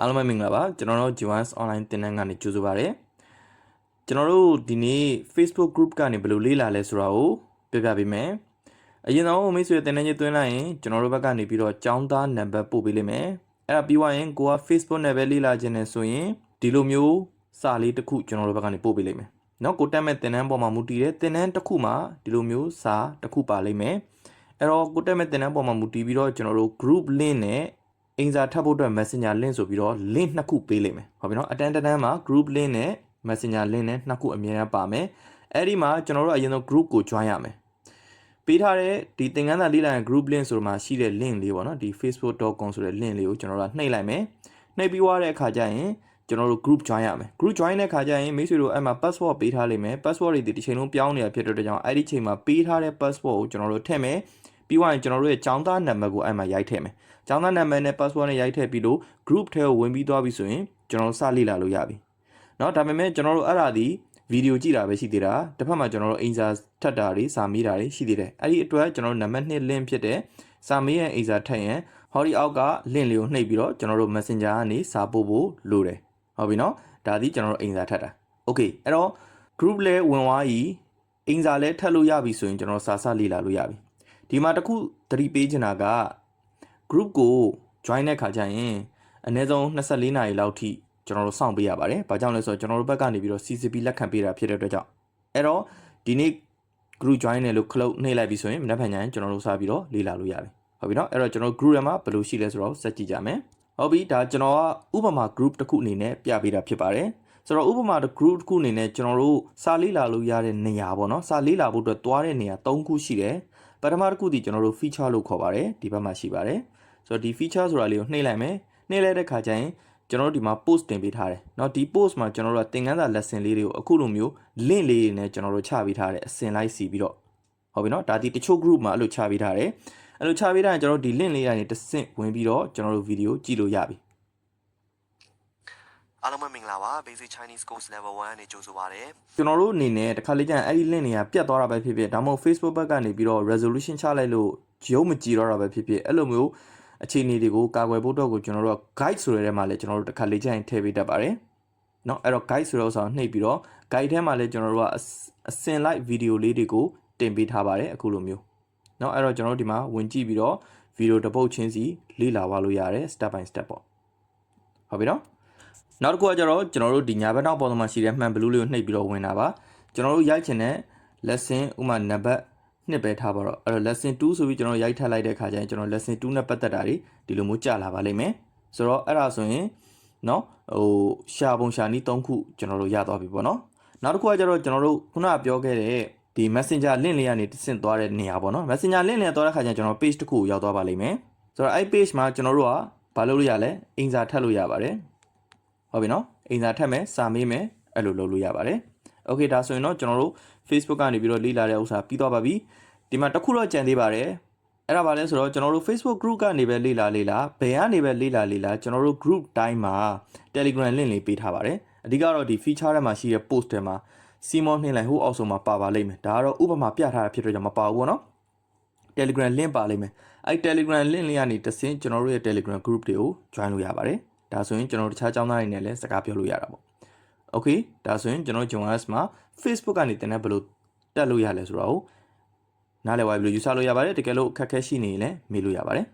အားလုံးပဲမင်္ဂလာပါကျွန်တော်တို့ G1's online သင်တန်းကနေကြိုဆိုပါရစေကျွန်တော်တို့ဒီနေ့ Facebook group ကနေဘယ်လိုလေ့လာလဲဆိုတာကိုပြပြပေးမယ်အရင်ဆုံးမိတ်ဆွေသင်တန်းကြီးတွင်းလိုက်ရင်ကျွန်တော်တို့ဘက်ကနေပြီးတော့ចောင်းသားနံပါတ်ပို့ပေးလိမ့်မယ်အဲ့ဒါပြီးွားရင်ကိုက Facebook နဲ့ပဲလေ့လာခြင်းနဲ့ဆိုရင်ဒီလိုမျိုးစာလေးတစ်ခုကျွန်တော်တို့ဘက်ကနေပို့ပေးလိမ့်မယ်နော်ကိုတက်မဲ့သင်တန်းပေါ်မှာမူတည်တယ်သင်တန်းတစ်ခုမှာဒီလိုမျိုးစာတစ်ခုပါလိမ့်မယ်အဲ့တော့ကိုတက်မဲ့သင်တန်းပေါ်မှာမူတည်ပြီးတော့ကျွန်တော်တို့ group link နဲ့ အင်စာထပ်ဖို့အတွက် Messenger link ဆိုပြီးတော့ link နှစ်ခုပေးလိမ့်မယ်ဟုတ်ပြီနော်အတန်းတန်းမှာ group link နဲ့ Messenger link နဲ့နှစ်ခုအမြဲတမ်းပါမယ်အဲ့ဒီမှာကျွန်တော်တို့အရင်ဆုံး group ကို join ရမယ်ပေးထားတဲ့ဒီသင်ခန်းစာလေ့လာရင် group link ဆိုတော့မှရှိတဲ့ link လေးပေါ့နော်ဒီ facebook.com ဆိုတဲ့ link လေးကိုကျွန်တော်တို့ကနှိပ်လိုက်မယ်နှိပ်ပြီးွားတဲ့အခါကျရင်ကျွန်တော်တို့ group join ရမယ် group join တဲ့အခါကျရင်မိတ်ဆွေတို့အဲ့မှာ password ပေးထားလိမ့်မယ် password တွေဒီတစ်ချိန်လုံးပြောင်းနေတာဖြစ်တဲ့အတွက်ကြောင့်အဲ့ဒီချိန်မှာပေးထားတဲ့ password ကိုကျွန်တော်တို့ထည့်မယ် ပြီးွားရင်ကျွန်တော်တို့ရဲ့ចောင်းသားနံပါတ်ကိုအဲ့မှာရိုက်ထည့်မယ်။ကျောင်းသားနာမည်နဲ့ password နဲ့ရိုက်ထည့်ပြီးလို့ group ထဲကိုဝင်ပြီးသွားပြီဆိုရင်ကျွန်တော်တို့စလေ့လာလို့ရပြီ။เนาะဒါပေမဲ့ကျွန်တော်တို့အဲ့ဒါဒီဗီဒီယိုကြည့်တာပဲရှိသေးတာ။တစ်ဖက်မှာကျွန်တော်တို့အင်စာထပ်တာတွေစာမေးတာတွေရှိသေးတယ်။အဲ့ဒီအတွက်ကျွန်တော်တို့နံပါတ်2 link ဖြစ်တဲ့စာမေးရဲ့အင်စာထပ်ရင်ဟောဒီအောက်က link လေးကိုနှိပ်ပြီးတော့ကျွန်တော်တို့ Messenger ကနေစာပို့ဖို့လိုတယ်။ဟုတ်ပြီနော်။ဒါဒီကျွန်တော်တို့အင်စာထပ်တာ။ Okay အဲ့တော့ group လဲဝင်သွားပြီအင်စာလဲထပ်လို့ရပြီဆိုရင်ကျွန်တော်စာစလေ့လာလို့ရပြီ။ ဒီမှာတစ်ခုသတိပေးချင်တာက group ကို join တဲ့ခါကျရင်အနည်းဆုံး24နာရီလောက်ထိကျွန်တော်တို့စောင့်ပေးရပါတယ်။ဘာကြောင့်လဲဆိုတော့ကျွန်တော်တို့ဘက်ကနေပြီးတော့ CCP လက်ခံပေးတာဖြစ်တဲ့အတွက်ကြောင့်အဲ့တော့ဒီနေ့ group join တယ်လို့ close နှိပ်လိုက်ပြီဆိုရင်မနေ့ဖန်ညရင်ကျွန်တော်တို့စပြီးတော့လေ့လာလို့ရပြီ။ဟုတ်ပြီနော်။အဲ့တော့ကျွန်တော် group ထဲမှာဘယ်လိုရှိလဲဆိုတော့စက်ကြည့်ကြမယ်။ဟုတ်ပြီဒါကျွန်တော်ကဥပမာ group တစ်ခုအနေနဲ့ပြပေးတာဖြစ်ပါတယ်။ဆိုတော့ဥပမာတစ် group တစ်ခုအနေနဲ့ကျွန်တော်တို့စာလေးလာလို့ရတဲ့နေရာပေါ့နော်စာလေးလာဖို့အတွက်တွားတဲ့နေရာ၃ခုရှိတယ် ပထမတစ်ခုဒီကျွန်တော်တို့ feature လို့ခေါ်ပါတယ်ဒီဘက်မှာရှိပါတယ်ဆိုတော့ဒီ feature ဆိုတာလေးကိုနှိပ်လိုက်မယ်နှိပ်လိုက်တဲ့ခါကျရင်ကျွန်တော်တို့ဒီမှာ post တင်ပေးထားတယ်เนาะဒီ post မှာကျွန်တော်တို့ကသင်ခန်းစာ lesson လေးတွေကိုအခုလိုမျိုး link လေးတွေနဲ့ကျွန်တော်တို့ချပေးထားတယ်အစင်လိုက်စီပြီးတော့ဟုတ်ပြီเนาะဒါဒီတချို့ group မှာအဲ့လိုချပေးထားတယ်အဲ့လိုချပေးထားရင်ကျွန်တော်တို့ဒီ link လေးကနေတစ်ဆင့်ဝင်ပြီးတော့ကျွန်တော်တို့ video ကြည့်လို့ရပြီ အားလုံးပဲမင်္ဂလာပါ Basic Chinese Course Level 1နဲ့ကြိုဆိုပါရစေ ကျွန်တော်တို့အနေနဲ့တစ်ခါလေကျရင်အဲ့ဒီ link တွေကပြတ်သွားတာပဲဖြစ်ဖြစ်ဒါမှမဟုတ် Facebook ဘက်ကနေပြီးတော့ resolution ချလိုက်လို့ရုပ်မကြည့်တော့တာပဲဖြစ်ဖြစ်အဲ့လိုမျိုးအခြေအနေတွေကိုကာကွယ်ဖို့တော့ကိုကျွန်တော်တို့က guide ဆိုတဲ့ထဲမှာလည်းကျွန်တော်တို့တစ်ခါလေကျရင်ထည့်ပေးတတ်ပါတယ်เนาะအဲ့တော့ guide ဆိုတဲ့ဥစ္စာကိုနှိပ်ပြီးတော့ guide ထဲမှာလည်းကျွန်တော်တို့ကအစအစင်လိုက်ဗီဒီယိုလေးတွေကိုတင်ပေးထားပါတယ်အခုလိုမျိုးเนาะအဲ့တော့ကျွန်တော်တို့ဒီမှာဝင်ကြည့်ပြီးတော့ဗီဒီယိုတစ်ပုတ်ချင်းစီလေ့လာပါလို့ရတယ် step by step ပေါ့ဟုတ်ပြီเนาะ နောက်တစ်ခုကကျတော့ကျွန်တော်တို့ဒီညာဘက်နောက်ပေါ်မှာရှိတဲ့မှန်ဘလူးလေးကိုနှိပ်ပြီးတော့ဝင်တာပါကျွန်တော်တို့ရိုက်ချင်တဲ့ lesson ဥမာနံပါတ်နှစ်ပဲထားပါတော့အဲ့တော့ lesson 2ဆိုပြီးကျွန်တော်ရိုက်ထပ်လိုက်တဲ့ခါကျရင်ကျွန်တော် lesson 2နဲ့ပတ်သက်တာတွေဒီလိုမျိုးကြာလာပါလိမ့်မယ်ဆိုတော့အဲ့ဒါဆိုရင်เนาะဟိုရှာပုံရှာနည်း၃ခုကျွန်တော်တို့ရသွားပြီပေါ့နော်နောက်တစ်ခုကကျတော့ကျွန်တော်တို့ခုနကပြောခဲ့တဲ့ဒီ messenger link လေးကနေတဆင့်သွားတဲ့နေရာပေါ့နော် messenger link လေးသွားတဲ့ခါကျရင်ကျွန်တော် page တစ်ခုကိုရောက်သွားပါလိမ့်မယ်ဆိုတော့အဲ့ page မှာကျွန်တော်တို့ကဘာလုပ်လို့ရလဲအင်စာထပ်လို့ရပါတယ် ဟုတ်ပြီနော်အိမ်စာထက်မယ်စာမေးမယ်အဲ့လိုလုပ်လို့ရပါတယ်โอเคဒါဆိုရင်တော့ကျွန်တော်တို့ Facebook ကနေပြီးတော့လေ့လာတဲ့ဥစ္စာပြီးသွားပါပြီဒီမှာတစ်ခုတော့ကြံသေးပါတယ်အဲ့ဒါပါလဲဆိုတော့ကျွန်တော်တို့ Facebook group ကနေပဲလေ့လာလေ့လာဘယ်ကနေပဲလေ့လာလေ့လာကျွန်တော်တို့ group တိုင်းမှာ Telegram link လေးပေးထားပါတယ်အဓိကတော့ဒီ feature ထဲမှာရှိတဲ့ post ထဲမှာ Simon နှင်းလိုက်ဟိုအောက်ဆုံးမှာပါပါလိမ့်မယ်ဒါကတော့ဥပမာပြထားတာဖြစ်တော့ကြောင့်မပါဘူးပေါ့နော် Telegram link ပါလိမ့်မယ်အဲ့ Telegram link လေးကနေတဆင့်ကျွန်တော်တို့ရဲ့ Telegram group တွေကို join လို့ရပါတယ် ဒါဆိုရင်ကျွန်တော်တို့တခြားကျောင်းသားတွေနဲ့လည်းစကားပြောလို့ရတာပေါ့။ Okay ဒါဆိုရင်ကျွန်တော် Jonas မှာ Facebook ကနေတင်တဲ့ဘယ်လိုတက်လို့ရလဲဆိုတော့နားလည်ဝိုင်းဘယ်လိုယူဆလို့ရပါတယ်တကယ်လို့အခက်အခဲရှိနေရင်လည်းမေးလို့ရပါတယ်။